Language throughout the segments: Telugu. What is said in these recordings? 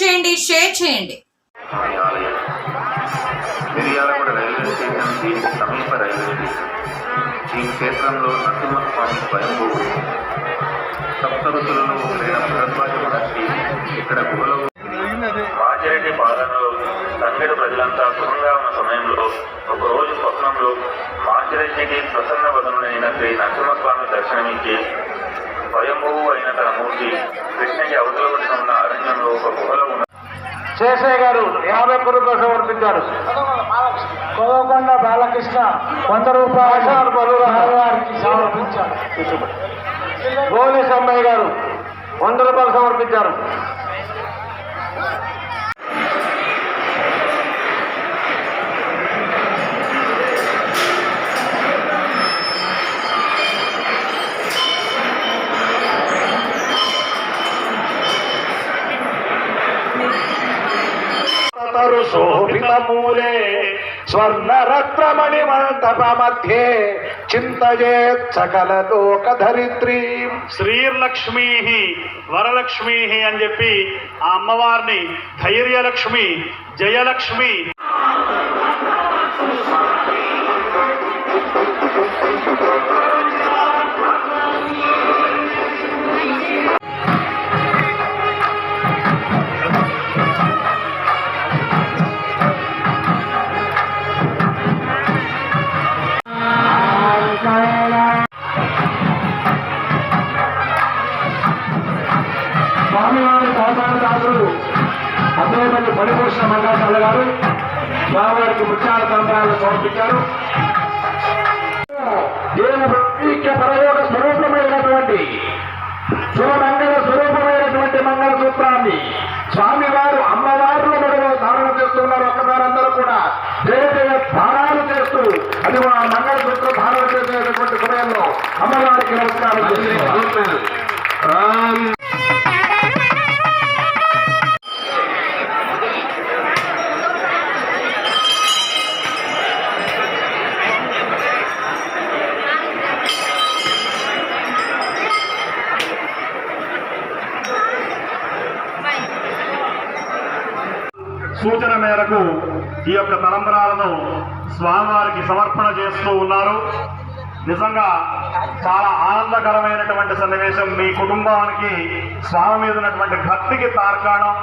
చేయండి షేర్ చేయండి. మిర్యాలగూడ రైల్వే సమీప రైల్వే స్టేషన్. ఈ క్షేత్రంలో నరసింహస్వామి స్వయంభూవు సప్త ఋతులలో ఒకరైన భరద్వాజ మహర్షి ఇక్కడ గుహలో పాలనలో తండ్రి ప్రజలంతా సుఖంగా ఉన్న సమయంలో ఒకరోజు స్వప్నంలో మాచిరెడ్డికి ప్రసన్న వదనుడైన శ్రీ నరసింహస్వామి దర్శనమిచ్చి స్వయంభూవు అయిన తన మూర్తి కృష్ణకి అవతల ఒడ్డున ఉన్న అరణ్యంలో ఒక గుహలో ఉన్న శేషయ్య గారు యాభై ఒక్క రూపాయలు సమర్పించారు కొదకొండ బాలకృష్ణ వంద రూపాయలు వారికి సమర్పించారు. గోలి సమ్మయ్య గారు వంద రూపాయలు సమర్పించారు. తరు శోభితమూలే స్వర్ణరత్నమణి మంటప మధ్యే చింతయేత్ సకల లోక ధరిత్రీ. శ్రీర్లక్ష్మీ వరలక్ష్మీ అని చెప్పి ఆ అమ్మవారిని ధైర్యలక్ష్మి జయలక్ష్మి పరిపోషణ మంగాసాల గారు స్వామివారికి ముత్యాల తలంబరాలు సమర్పించారు. దేవుని ప్రత్యేక పరయోగ స్వరూపమైనటువంటి శుభమంగళ స్వరూపమైనటువంటి మంగళ సూత్రాన్ని స్వామివారు అమ్మవారు మెడలో ధారణ చేస్తున్నారు. ఒక్కసారందరూ కూడా జయ జయ ధారాలు చేస్తూ అది ఆ మంగళ సూత్రం ధారణ చేసేటటువంటి సమయంలో అమ్మవారికి నమస్కారం. రామ్ సూచన మేరకు ఈ యొక్క తలంబరాలను స్వామివారికి సమర్పణ చేస్తూ ఉన్నారు. నిజంగా చాలా ఆనందకరమైనటువంటి సన్నివేశం మీ కుటుంబానికి స్వామి మీద ఉన్నటువంటి భక్తికి తార్కాణం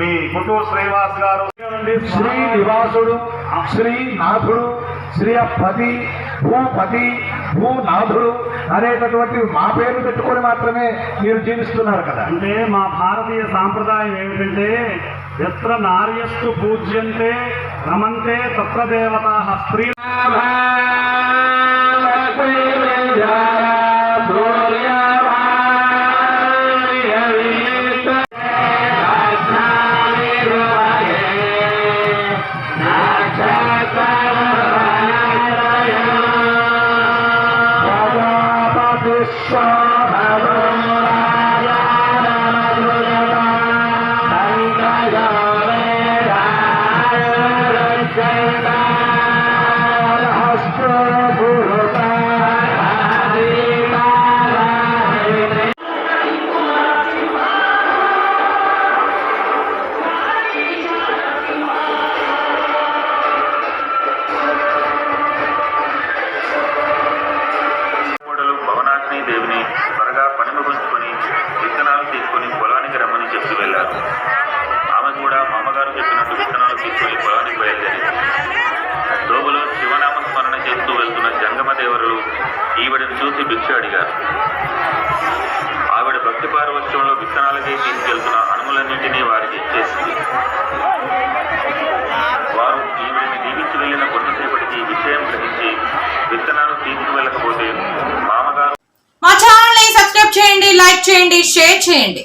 మీ గుంటూరు శ్రీనివాస్ గారు. శ్రీ నివాసుడు శ్రీ శ్రీయపతి భూపతి భూనాథుడు అనేటటువంటి మా పేరు పెట్టుకొని మాత్రమే మీరు జీవిస్తున్నారు కదా. అంటే మా భారతీయ సాంప్రదాయం ఏమిటంటే ఎత్ర నార్యస్తు పూజ్యంతే రమంతే తత్ర దేవతా స్త్రీ మూడలు భక్తి విత్తనాలకై తీసుకెళ్తున్న అణుములన్నింటినీ వారికి ఇచ్చేసింది. వారు ఈమెను దీవించి వెళ్ళిన కొద్దిసేపటికి విషయం గ్రహించి విత్తనాలు తీసుకువెళ్ళకపోతే మామగారు మా ఛానల్ని సబ్స్క్రైబ్ చేయండి లైక్ చేయండి షేర్ చేయండి.